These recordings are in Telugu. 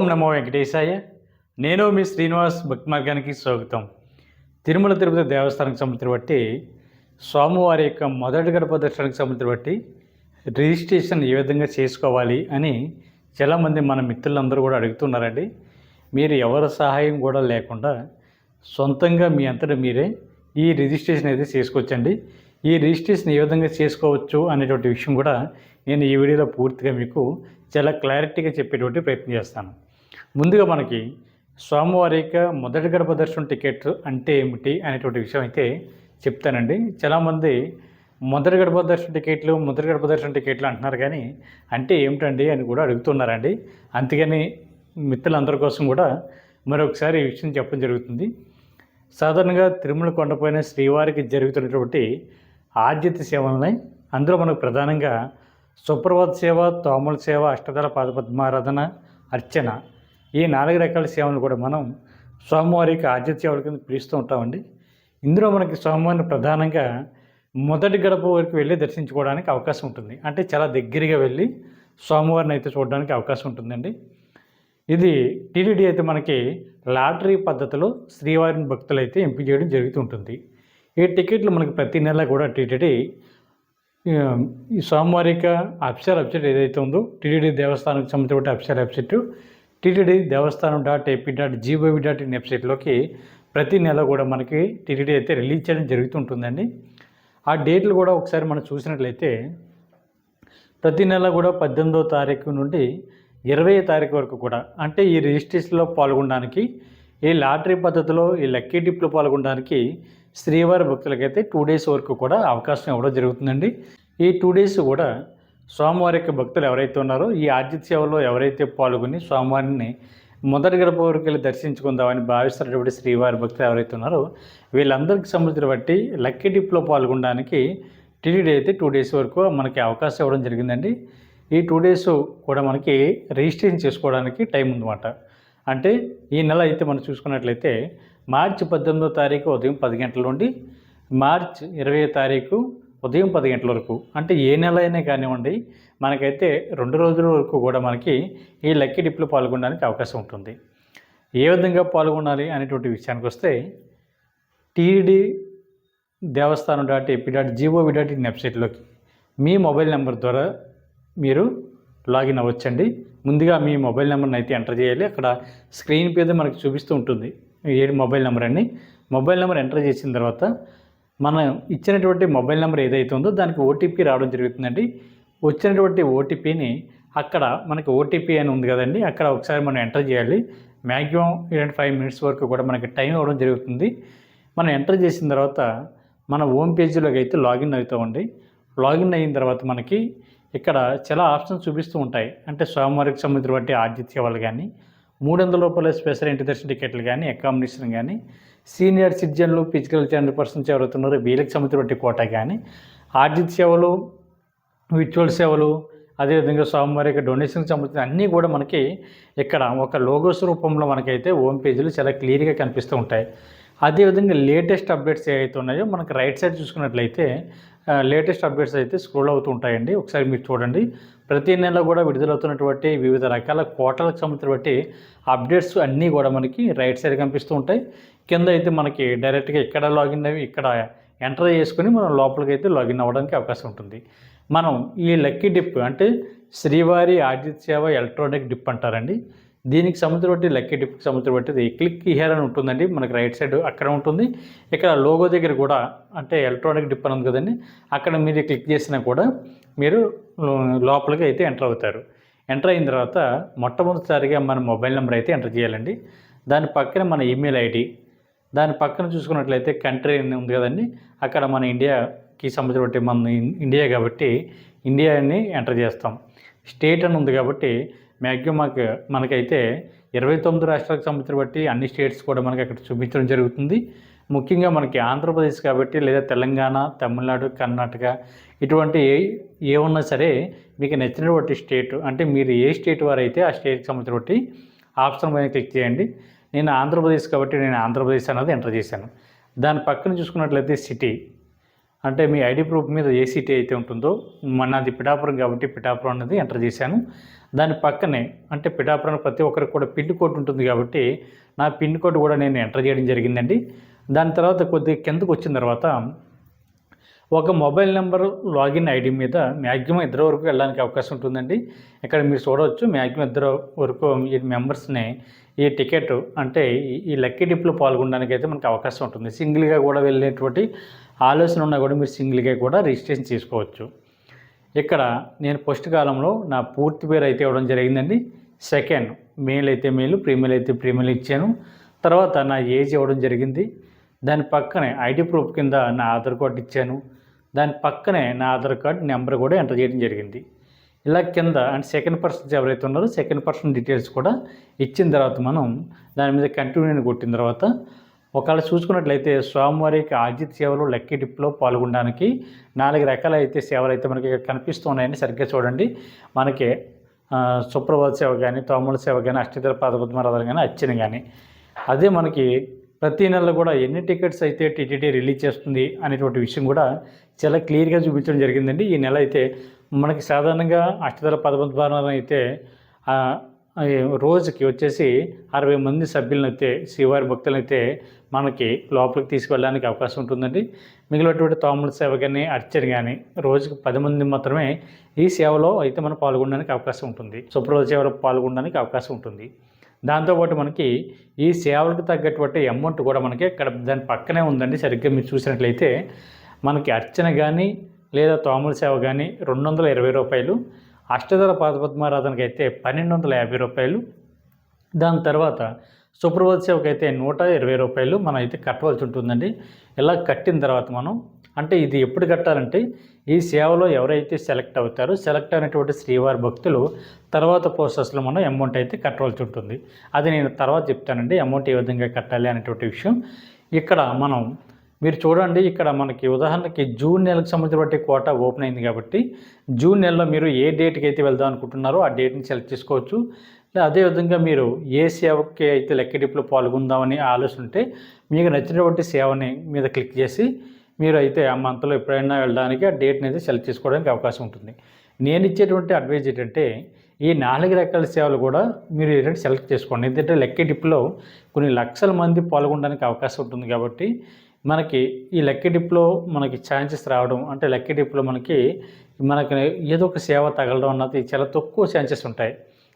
ఓం నమో వెంకటేశాయ. నేను మీ శ్రీనివాస్ భక్తి మార్గానికి స్వాగతం. తిరుమల తిరుపతి దేవస్థానానికి సంబంధించిన బట్టి స్వామివారి యొక్క మొదటి గడప దర్శనానికి సంబంధించిన బట్టి రిజిస్ట్రేషన్ ఏ విధంగా చేసుకోవాలి అని చాలామంది మన మిత్రులందరూ కూడా అడుగుతున్నారండి. మీరు ఎవరి సహాయం కూడా లేకుండా సొంతంగా మీ అంతటా మీరే ఈ రిజిస్ట్రేషన్ అయితే చేసుకోవచ్చండి. ఈ రిజిస్ట్రేషన్ ఏ విధంగా చేసుకోవచ్చు అనేటువంటి విషయం కూడా నేను ఈ వీడియోలో పూర్తిగా మీకు చాలా క్లారిటీగా చెప్పేటువంటి ప్రయత్నం చేస్తాను. ముందుగా మనకి స్వామివారి యొక్క మొదటి గడప దర్శనం టికెట్ అంటే ఏమిటి అనేటువంటి విషయం అయితే చెప్తానండి. చాలామంది మొదటి గడప దర్శన టికెట్లు మొదటి గడప దర్శన టికెట్లు అంటున్నారు కానీ అంటే ఏమిటండి అని కూడా అడుగుతున్నారండి. అందుకని మిత్రులందరి కోసం కూడా మరొకసారి ఈ విషయం చెప్పడం జరుగుతుంది. సాధారణంగా తిరుమల కొండపైన శ్రీవారికి జరుగుతున్నటువంటి ఆద్యత సేవలని అందులో మనకు ప్రధానంగా సుప్రభాత సేవ తోమల సేవ అష్టదళ పాదపద్మారాధన అర్చన ఈ నాలుగు రకాల సేవలు కూడా మనం స్వామివారికి ఆద్య సేవల కింద పిలుస్తూ ఉంటామండి. ఇందులో మనకి స్వామివారిని ప్రధానంగా మొదటి గడప వరకు వెళ్ళి దర్శించుకోవడానికి అవకాశం ఉంటుంది. అంటే చాలా దగ్గరగా వెళ్ళి స్వామివారిని అయితే చూడడానికి అవకాశం ఉంటుందండి. ఇది టీటీడీ అయితే మనకి లాటరీ పద్ధతిలో శ్రీవారిని భక్తులు అయితే ఎంపిక చేయడం జరుగుతుంటుంది ఈ టికెట్లు మనకి ప్రతి నెల కూడా టీటీడీ ఈ సోమవారిక అఫిషియల్ వెబ్సైట్ ఏదైతే ఉందో టీటీడీ దేవస్థానానికి సంబంధించిన official website TTD Devasthanam dot AP dot GOV dot in వెబ్సైట్లోకి ప్రతి నెల కూడా మనకి టీటీడీ అయితే రిలీజ్ చేయడం జరుగుతుంటుందండి. ఆ డేట్లు కూడా ఒకసారి మనం చూసినట్లయితే ప్రతి నెల కూడా పద్దెనిమిదో తారీఖు నుండి ఇరవై తారీఖు వరకు కూడా అంటే ఈ రిజిస్ట్రేషన్లో పాల్గొనడానికి ఈ లాటరీ పద్ధతిలో ఈ లక్కీ డిప్లో పాల్గొనడానికి శ్రీవారి భక్తులకైతే టూ డేస్ వరకు కూడా అవకాశం ఇవ్వడం జరుగుతుందండి. ఈ టూ డేస్ కూడా స్వామివారి యొక్క భక్తులు ఎవరైతే ఉన్నారో ఈ ఆర్జిత సేవలో ఎవరైతే పాల్గొని స్వామివారిని మొదటి గడప వరకు వెళ్ళి దర్శించుకుందామని భావిస్తున్నటువంటి శ్రీవారి భక్తులు ఎవరైతే ఉన్నారో వీళ్ళందరికీ సంబంధించిన బట్టి లక్కీ డిప్లో పాల్గొనడానికి టీడీడీ అయితే టూ డేస్ వరకు మనకి అవకాశం ఇవ్వడం జరిగిందండి. ఈ టూ డేస్ కూడా మనకి రిజిస్ట్రేషన్ చేసుకోవడానికి టైం ఉందన్నమాట. అంటే ఈ నెల అయితే మనం చూసుకున్నట్లయితే మార్చి పద్దెనిమిదో తారీఖు ఉదయం పది గంటల నుండి మార్చ్ ఇరవై తారీఖు ఉదయం పది గంటల వరకు అంటే ఏ నెల అయినా కానివ్వండి మనకైతే రెండు రోజుల వరకు కూడా మనకి ఈ లక్కీ డిప్లో పాల్గొనడానికి అవకాశం ఉంటుంది. ఏ విధంగా పాల్గొనాలి అనేటువంటి విషయానికి వస్తే TD Devasthanam dot AP dot GOV dot in వెబ్సైట్లోకి మీ మొబైల్ నెంబర్ ద్వారా మీరు లాగిన్ అవ్వచ్చండి. ముందుగా మీ మొబైల్ నెంబర్ని అయితే ఎంటర్ చేయాలి. అక్కడ స్క్రీన్ మీద మనకి చూపిస్తూ ఉంటుంది. ఏడు మొబైల్ నెంబర్ అని మొబైల్ నెంబర్ ఎంటర్ చేసిన తర్వాత మనం ఇచ్చినటువంటి మొబైల్ నెంబర్ ఏదైతే ఉందో దానికి ఓటీపీ రావడం జరుగుతుందండి. వచ్చినటువంటి ఓటీపీని అక్కడ మనకి ఓటీపీ అని ఉంది కదండి. అక్కడ ఒకసారి మనం ఎంటర్ చేయాలి. మ్యాక్సిమం ఇరవై ఫైవ్ మినిట్స్ వరకు కూడా మనకి టైం ఇవ్వడం జరుగుతుంది. మనం ఎంటర్ చేసిన తర్వాత మన హోమ్ పేజీలోకి అయితే లాగిన్ అవుతామండి. లాగిన్ అయిన తర్వాత మనకి ఇక్కడ చాలా ఆప్షన్స్ చూపిస్తూ ఉంటాయి. అంటే స్వామివారికి సంబంధించినటువంటి ఆతిథ్య వాళ్ళు కానీ మూడు వందల రూపాయల స్పెషల్ ఇంటి దర్శన టికెట్లు కానీ అకామిడేషన్ కానీ సీనియర్ సిటిజన్లు ఫిజికల్ హండ్రెడ్ పర్సన్స్ ఎవరైతున్నారో వీళ్ళకి సంబంధించినటువంటి కోట కానీ ఆర్జిత సేవలు విచువల్ సేవలు అదేవిధంగా స్వామివారికి డొనేషన్కి సంబంధించిన అన్నీ కూడా మనకి ఇక్కడ ఒక లోగోస్ రూపంలో మనకైతే హోమ్ పేజీలు చాలా క్లియర్గా కనిపిస్తూ ఉంటాయి. అదేవిధంగా లేటెస్ట్ అప్డేట్స్ ఏవైతే ఉన్నాయో మనకి రైట్ సైడ్ చూసుకున్నట్లయితే లేటెస్ట్ అప్డేట్స్ అయితే స్క్రోల్ అవుతూ ఉంటాయండి ఒకసారి మీరు చూడండి. ప్రతి నెల కూడా విడుదలవుతున్నటువంటి వివిధ రకాల కోటలకు సంబంధించినటువంటి అప్డేట్స్ అన్నీ కూడా మనకి రైట్ సైడ్ కనిపిస్తూ ఉంటాయి. కింద అయితే మనకి డైరెక్ట్గా ఇక్కడ లాగిన్ అవి ఇక్కడ ఎంటర్ చేసుకుని మనం లోపలికి అయితే లాగిన్ అవ్వడానికి అవకాశం ఉంటుంది. మనం ఈ లక్కీ డిప్ అంటే శ్రీవారి ఆదిత్య సేవ ఎలక్ట్రానిక్ డిప్ అంటారండి. దీనికి సంబంధించినటువంటి లక్కీ డిప్కి సంబంధించినటువంటిది క్లిక్ హియర్ అని ఉంటుందండి. మనకి రైట్ సైడ్ అక్కడ ఉంటుంది. ఇక్కడ లోగో దగ్గర కూడా అంటే ఎలక్ట్రానిక్ డిప్ అని ఉంది కదండి. అక్కడ మీరు క్లిక్ చేసినా కూడా మీరు లోపలికి అయితే ఎంటర్ అవుతారు. ఎంటర్ అయిన తర్వాత మొట్టమొదటిసారిగా మన మొబైల్ నెంబర్ అయితే ఎంటర్ చేయాలండి. దాని పక్కన మన ఈమెయిల్ ఐడి దాని పక్కన చూసుకున్నట్లయితే కంట్రీ అని ఉంది కదండి. అక్కడ మన ఇండియా ఇండియాకి సంబంధించినటువంటి మన ఇండియా కాబట్టి ఇండియాని ఎంటర్ చేస్తాం. స్టేట్ అని ఉంది కాబట్టి మ్యాక్సిమం మాకు మనకైతే ఇరవై తొమ్మిది రాష్ట్రాలకు సంబంధించిన బట్టి అన్ని స్టేట్స్ కూడా మనకి అక్కడ చూపించడం జరుగుతుంది. ముఖ్యంగా మనకి ఆంధ్రప్రదేశ్ కాబట్టి లేదా తెలంగాణ తమిళనాడు కర్ణాటక ఇటువంటి ఏ ఉన్నా సరే మీకు నచ్చినటువంటి స్టేట్ అంటే మీరు ఏ స్టేట్ వారైతే ఆ స్టేట్కి బట్టి ఆప్షన్ పైన క్లిక్ చేయండి. నేను ఆంధ్రప్రదేశ్ కాబట్టి నేను ఆంధ్రప్రదేశ్ అన్నది ఎంటర్ చేశాను. దాని పక్కన చూసుకున్నట్లయితే సిటీ. అంటే మీ ఐడి ప్రూఫ్ మీద ఏ అయితే ఉంటుందో మనది పిఠాపురం కాబట్టి పిఠాపురం అనేది ఎంటర్ చేశాను. దాని పక్కనే అంటే పిఠాపురం ప్రతి ఒక్కరికి కూడా పిన్ కోడ్ ఉంటుంది కాబట్టి నా పిన్ కోడ్ కూడా నేను ఎంటర్ చేయడం జరిగిందండి. దాని తర్వాత కొద్దిగా కిందకు వచ్చిన తర్వాత ఒక మొబైల్ నెంబర్ లాగిన్ ఐడి మీద మ్యాక్సిమం ఇద్దరు వరకు వెళ్ళడానికి అవకాశం ఉంటుందండి. ఇక్కడ మీరు చూడవచ్చు మ్యాక్సిమం ఇద్దరు వరకు ఈ మెంబర్స్ని ఈ టికెట్ అంటే ఈ- ఈ లక్కీ డిప్లో పాల్గొనడానికి అయితే మనకు అవకాశం ఉంటుంది. సింగిల్గా కూడా వెళ్ళేటువంటి ఆలోచన ఉన్నా కూడా మీరు సింగిల్గా కూడా రిజిస్ట్రేషన్ చేసుకోవచ్చు. ఇక్కడ నేను ఫస్ట్ కాలంలో నా పూర్తి పేరు అయితే ఇవ్వడం జరిగిందండి. సెకండ్ మేల్ అయితే మేలు ప్రీమియల్ అయితే ప్రీమియల్ ఇచ్చాను. తర్వాత నా ఏజ్ ఇవ్వడం జరిగింది. దాని పక్కనే ఐడి ప్రూఫ్ కింద నా ఆధార్ కార్డు ఇచ్చాను. దాని పక్కనే నా ఆధార్ కార్డు నెంబర్ కూడా ఎంటర్ చేయడం జరిగింది. ఇలా కింద అంటే సెకండ్ పర్సన్ ఎవరైతే ఉన్నారో సెకండ్ పర్సన్ డీటెయిల్స్ కూడా ఇచ్చిన తర్వాత మనం దాని మీద కంటిన్యూ కొట్టిన తర్వాత ఒకవేళ చూసుకున్నట్లయితే స్వామివారికి ఆజిత్ సేవలు లక్కీ డిప్లో పాల్గొనడానికి నాలుగు రకాల అయితే సేవలు అయితే మనకి ఇక్కడ కనిపిస్తున్నాయండి. సరిగ్గా చూడండి. మనకి సుప్రభాత సేవ కానీ తోముల సేవ కానీ అష్టదళ పాదపద్మరాధన కానీ అచ్చిన కానీ అదే మనకి ప్రతి నెల కూడా ఎన్ని టికెట్స్ అయితే టీటీడీ రిలీజ్ చేస్తుంది అనేటువంటి విషయం కూడా చాలా క్లియర్గా చూపించడం జరిగిందండి. ఈ నెల అయితే మనకి సాధారణంగా అష్టదళ పదపద్మారాధన అయితే రోజుకి వచ్చేసి అరవై మంది సభ్యులను అయితే శ్రీవారి భక్తులను అయితే మనకి లోపలికి తీసుకువెళ్ళడానికి అవకాశం ఉంటుందండి. మిగిలినటువంటి తోముల సేవ కానీ అర్చన కానీ రోజుకి పది మంది మాత్రమే ఈ సేవలో అయితే మనం పాల్గొనడానికి అవకాశం ఉంటుంది. శుభ్రత సేవలో పాల్గొనడానికి అవకాశం ఉంటుంది. దాంతోపాటు మనకి ఈ సేవలకు తగ్గటువంటి అమౌంట్ కూడా మనకి ఇక్కడ దాని పక్కనే ఉందండి. సరిగ్గా మీరు చూసినట్లయితే మనకి అర్చన కానీ లేదా తోముల సేవ కానీ రెండు వందల ఇరవై రూపాయలు అష్టధర పాదపద్మారాధనకి అయితే పన్నెండు వందల యాభై రూపాయలు. దాని తర్వాత సుప్రభాత సేవకి అయితే నూట ఇరవై రూపాయలు మనం అయితే కట్టవలసి ఉంటుందండి. ఇలా కట్టిన తర్వాత మనం అంటే ఇది ఎప్పుడు కట్టాలంటే ఈ సేవలో ఎవరైతే సెలెక్ట్ అవుతారో సెలెక్ట్ అయినటువంటి శ్రీవారి భక్తులు తర్వాత ప్రాసెస్లో మనం అమౌంట్ అయితే కట్టవలసి ఉంటుంది. అది నేను తర్వాత చెప్తానండి అమౌంట్ ఏ విధంగా కట్టాలి అనేటువంటి విషయం. ఇక్కడ మనం మీరు చూడండి ఇక్కడ మనకి ఉదాహరణకి జూన్ నెలకు సంబంధించిన కోట ఓపెన్ అయింది కాబట్టి జూన్ నెలలో మీరు ఏ డేట్కి అయితే వెళ్దాం అనుకుంటున్నారో ఆ డేట్ని సెలెక్ట్ చేసుకోవచ్చు. అదేవిధంగా మీరు ఏ సేవకి అయితే లెక్కడిపులో పాల్గొందామని ఆలోచన ఉంటే మీకు నచ్చినటువంటి సేవని మీద క్లిక్ చేసి మీరు అయితే ఆ మంత్లో ఎప్పుడైనా వెళ్ళడానికి ఆ డేట్ని అయితే సెలెక్ట్ చేసుకోవడానికి అవకాశం ఉంటుంది. నేను ఇచ్చేటువంటి అడ్వైజ్ ఏంటంటే ఈ నాలుగు రకాల సేవలు కూడా మీరు ఏంటంటే సెలెక్ట్ చేసుకోండి. ఎందుకంటే లెక్క డిప్లో కొన్ని లక్షల మంది పాల్గొనడానికి అవకాశం ఉంటుంది కాబట్టి మనకి ఈ లెక్క డిప్లో మనకి ఛాన్సెస్ రావడం అంటే లెక్క డిప్లో మనకి మనకి ఏదో ఒక సేవ తగలడం అన్నది చాలా తక్కువ ఛాన్సెస్ ఉంటాయి.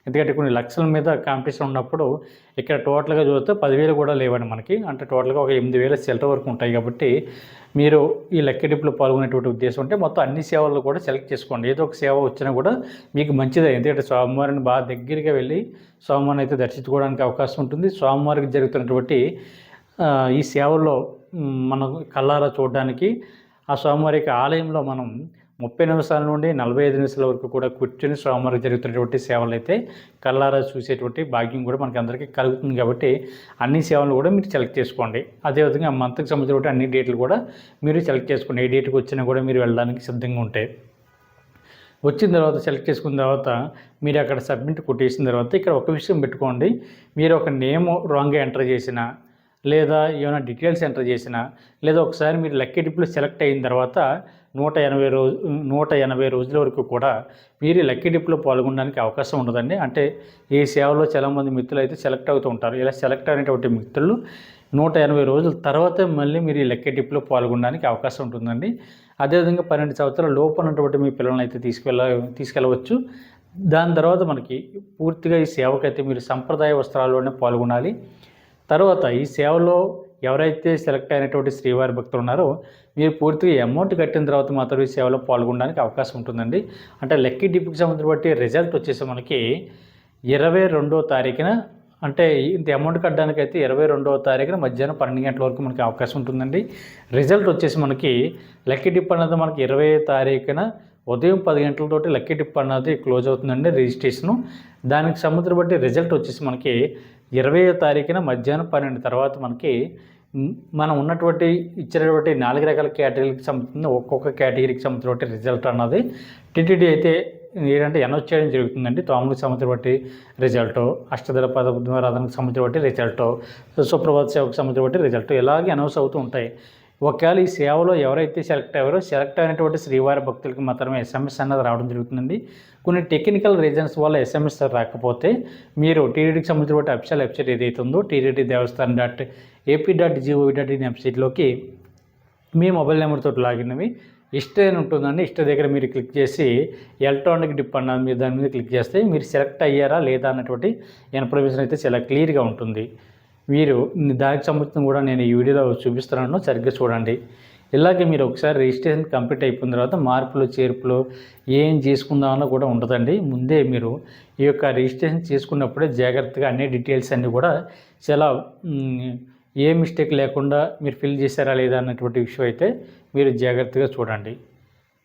ఎందుకంటే కొన్ని లక్షల మీద కాంపిటీషన్ ఉన్నప్పుడు ఇక్కడ టోటల్గా చూస్తే పదివేలు కూడా లేవండి మనకి. అంటే టోటల్గా ఒక ఎనిమిది వేల చిల్లర వరకు ఉంటాయి కాబట్టి మీరు ఈ లెక్కడిపులో పాల్గొనేటువంటి ఉద్దేశం ఉంటే మొత్తం అన్ని సేవలు కూడా సెలెక్ట్ చేసుకోండి. ఏదో ఒక సేవ వచ్చినా కూడా మీకు మంచిదే. ఎందుకంటే స్వామివారిని బాగా దగ్గరగా వెళ్ళి స్వామివారిని అయితే దర్శించుకోవడానికి అవకాశం ఉంటుంది. స్వామివారికి జరుగుతున్నటువంటి ఈ సేవల్లో మ్, మనం కళ్ళారా చూడడానికి ఆ స్వామివారికి యొక్క ఆలయంలో మనం ముప్పై నిమిషాల నుండి నలభై ఐదు నిమిషాల వరకు కూడా కూర్చొని స్వామివారికి జరుగుతున్నటువంటి సేవలు అయితే కళ్ళారా చూసేటువంటి భాగ్యం కూడా మనకి అందరికీ కలుగుతుంది కాబట్టి అన్ని సేవలు కూడా మీరు సెలెక్ట్ చేసుకోండి. అదేవిధంగా మంత్కి సంబంధించిన అన్ని డేట్లు కూడా మీరు సెలెక్ట్ చేసుకోండి ఏ డేట్కి వచ్చినా కూడా మీరు వెళ్ళడానికి సిద్ధంగా ఉంటాయి వచ్చిన తర్వాత సెలెక్ట్ చేసుకున్న తర్వాత మీరు అక్కడ సబ్మిట్ కొట్టేసిన తర్వాత ఇక్కడ ఒక విషయం పెట్టుకోండి. మీరు ఒక నేమ్ రాంగ్గా ఎంటర్ చేసినా లేదా ఏమైనా డీటెయిల్స్ ఎంటర్ చేసినా లేదా ఒకసారి మీరు లక్కీ డిప్లో సెలెక్ట్ అయిన తర్వాత నూట ఎనభై రోజు నూట ఎనభై రోజుల వరకు కూడా మీరు లక్కీ డిప్లో పాల్గొనడానికి అవకాశం ఉండదండి. అంటే ఈ సేవలో చాలామంది మిత్రులు అయితే సెలెక్ట్ అవుతూ ఉంటారు. ఇలా సెలెక్ట్ అయినటువంటి మిత్రులు నూట ఎనభై రోజుల తర్వాత మళ్ళీ మీరు ఈ లక్కీ డిప్లో పాల్గొనడానికి అవకాశం ఉంటుందండి. అదేవిధంగా పన్నెండు సంవత్సరాల లోపు ఉన్నటువంటి మీ పిల్లల్ని అయితే తీసుకెళ్ళ తీసుకెళ్ళవచ్చు. దాని తర్వాత మనకి పూర్తిగా ఈ సేవకైతే మీరు సంప్రదాయ వస్త్రాల్లోనే పాల్గొనాలి. తర్వాత ఈ సేవలో ఎవరైతే సెలెక్ట్ అయినటువంటి శ్రీవారి భక్తులు ఉన్నారో మీరు పూర్తిగా అమౌంట్ కట్టిన తర్వాత మాత్రం ఈ సేవలో పాల్గొనడానికి అవకాశం ఉంటుందండి. అంటే లక్కీ డిప్కి సంబంధించిన బట్టి రిజల్ట్ వచ్చేసి మనకి ఇరవై రెండో తారీఖున అంటే ఇంత అమౌంట్ కట్టడానికి అయితే ఇరవై రెండవ తారీఖున మధ్యాహ్నం పన్నెండు గంటల వరకు మనకి అవకాశం ఉంటుందండి. రిజల్ట్ వచ్చేసి మనకి లక్కీ డిప్ అన్నది మనకి ఇరవై తారీఖున ఉదయం పది గంటలతోటి లక్కీ డిప్ అన్నది క్లోజ్ అవుతుందండి రిజిస్ట్రేషను. దానికి సంబంధించిన బట్టి రిజల్ట్ వచ్చేసి మనకి ఇరవై తారీఖున మధ్యాహ్నం పన్నెండు తర్వాత మనకి మనం ఉన్నటువంటి ఇచ్చినటువంటి నాలుగు రకాల కేటగిరీకి సంబంధించిన ఒక్కొక్క కేటగిరీకి సంబంధించిన రిజల్ట్ అన్నది టీటీడీ అయితే ఏంటంటే అనౌన్స్ చేయడం జరుగుతుందండి. తోములకు సంబంధించిన బట్టి రిజల్ట్ అష్టదళ పదరాధనకు సంబంధించిన బట్టి రిజల్ట్ సుప్రభాత సేవకు సంబంధించిన బట్టి రిజల్ట్ ఇలాగే అనౌన్స్ అవుతూ ఉంటాయి. ఒకవేళ ఈ సేవలో ఎవరైతే సెలెక్ట్ అయ్యారో సెలెక్ట్ అయినటువంటి శ్రీవారి భక్తులకి మాత్రమే ఎస్ఎంఎస్ అన్నది రావడం జరుగుతుందండి. కొన్ని టెక్నికల్ రీజన్స్ వల్ల ఎస్ఎంఎస్ రాకపోతే మీరు టీడీడీకి సంబంధించిన అఫిషియల్ వెబ్సైట్ ఏదైతే ఉందో TDD Devasthanam dot AP dot GOV dot in వెబ్సైట్లోకి మీ మొబైల్ నెంబర్తో లాగిన్ అవి ఇష్ట అని ఉంటుందండి. ఇష్ట దగ్గర మీరు క్లిక్ చేసి ఎలక్ట్రానిక్ డిప్ అన్నది మీరు దాని మీద క్లిక్ చేస్తే మీరు సెలెక్ట్ అయ్యారా లేదా అన్నటువంటి ఇన్ఫర్మేషన్ అయితే చాలా క్లియర్గా ఉంటుంది. మీరు దానికి సంబంధించిన కూడా నేను ఈ వీడియోలో చూపిస్తున్నాను. సరిగ్గా చూడండి. ఇలాగే మీరు ఒకసారి రిజిస్ట్రేషన్ కంప్లీట్ అయిపోయిన తర్వాత మార్పులు చేర్పులు ఏం చేసుకుందామన్నా కూడా ఉండదండి. ముందే మీరు ఈ యొక్క రిజిస్ట్రేషన్ చేసుకున్నప్పుడే జాగ్రత్తగా అన్ని డీటెయిల్స్ అన్నీ కూడా చాలా ఏ మిస్టేక్ లేకుండా మీరు ఫిల్ చేశారా లేదా అన్నటువంటి విషయం అయితే మీరు జాగ్రత్తగా చూడండి.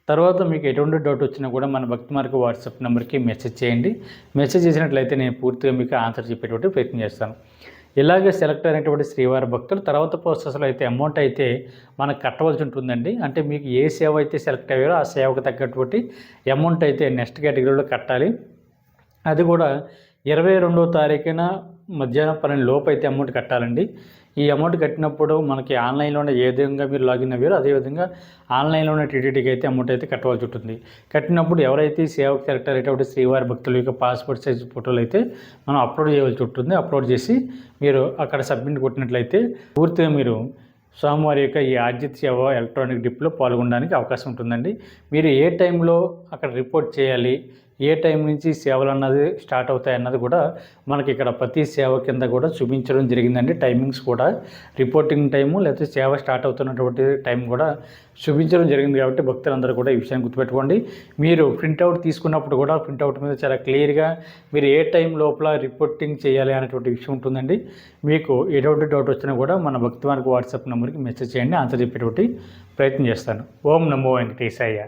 తర్వాత మీకు ఎటువంటి డౌట్ వచ్చినా కూడా మన భక్తి మార్గ వాట్సాప్ నెంబర్కి మెసేజ్ చేయండి. మెసేజ్ చేసినట్లయితే నేను పూర్తిగా మీకు ఆన్సర్ చెప్పేటువంటి ప్రయత్నం చేస్తాను. ఇలాగే సెలెక్ట్ అయినటువంటి శ్రీవారి భక్తులు తర్వాత ప్రాసెస్లో అయితే అమౌంట్ అయితే మనకు కట్టవలసి ఉంటుందండి. అంటే మీకు ఏ సేవ అయితే సెలెక్ట్ అయ్యారో ఆ సేవకు తగ్గటువంటి అమౌంట్ అయితే నెక్స్ట్ కేటగిరీలో కట్టాలి. అది కూడా ఇరవై రెండో తారీఖున మధ్యాహ్నం పన్నెండు లోపు అయితే అమౌంట్ కట్టాలండి. ఈ అమౌంట్ కట్టినప్పుడు మనకి ఆన్లైన్లోనే ఏ విధంగా మీరు లాగిన్ అయ్యారో అదేవిధంగా ఆన్లైన్లోనే టీటీడీకి అయితే అమౌంట్ అయితే కట్టవలసి ఉంటుంది. కట్టినప్పుడు ఎవరైతే సేవ సేవకు సెలెక్ట్ అయ్యేటువంటి శ్రీవారి భక్తుల యొక్క పాస్పోర్ట్ సైజ్ ఫోటోలు అయితే మనం అప్లోడ్ చేయవలసి ఉంటుంది. అప్లోడ్ చేసి మీరు అక్కడ సబ్మిట్ కొట్టినట్లయితే పూర్తిగా మీరు స్వామివారి యొక్క ఈ ఆర్జిత్ సేవ ఎలక్ట్రానిక్ డిప్లో పాల్గొనడానికి అవకాశం ఉంటుందండి. మీరు ఏ టైంలో అక్కడ రిపోర్ట్ చేయాలి ఏ టైం నుంచి సేవలు అన్నది స్టార్ట్ అవుతాయి అన్నది కూడా మనకి ఇక్కడ ప్రతి సేవ కింద కూడా చూపించడం జరిగిందండి. టైమింగ్స్ కూడా రిపోర్టింగ్ టైము లేకపోతే సేవ స్టార్ట్ అవుతున్నటువంటి టైం కూడా చూపించడం జరిగింది కాబట్టి భక్తులందరూ కూడా ఈ విషయాన్ని గుర్తుపెట్టుకోండి. మీరు ప్రింట్అవుట్ తీసుకున్నప్పుడు కూడా ప్రింట్అవుట్ మీద చాలా క్లియర్గా మీరు ఏ టైం లోపల రిపోర్టింగ్ చేయాలి అనేటువంటి విషయం ఉంటుందండి. మీకు ఎటువంటి డౌట్ వచ్చినా కూడా మన భక్తి వారికి వాట్సాప్ నెంబర్కి మెసేజ్ చేయండి. ఆన్సర్ చెప్పేటువంటి ప్రయత్నం చేస్తాను. ఓం నమో వెంకటేశయ్య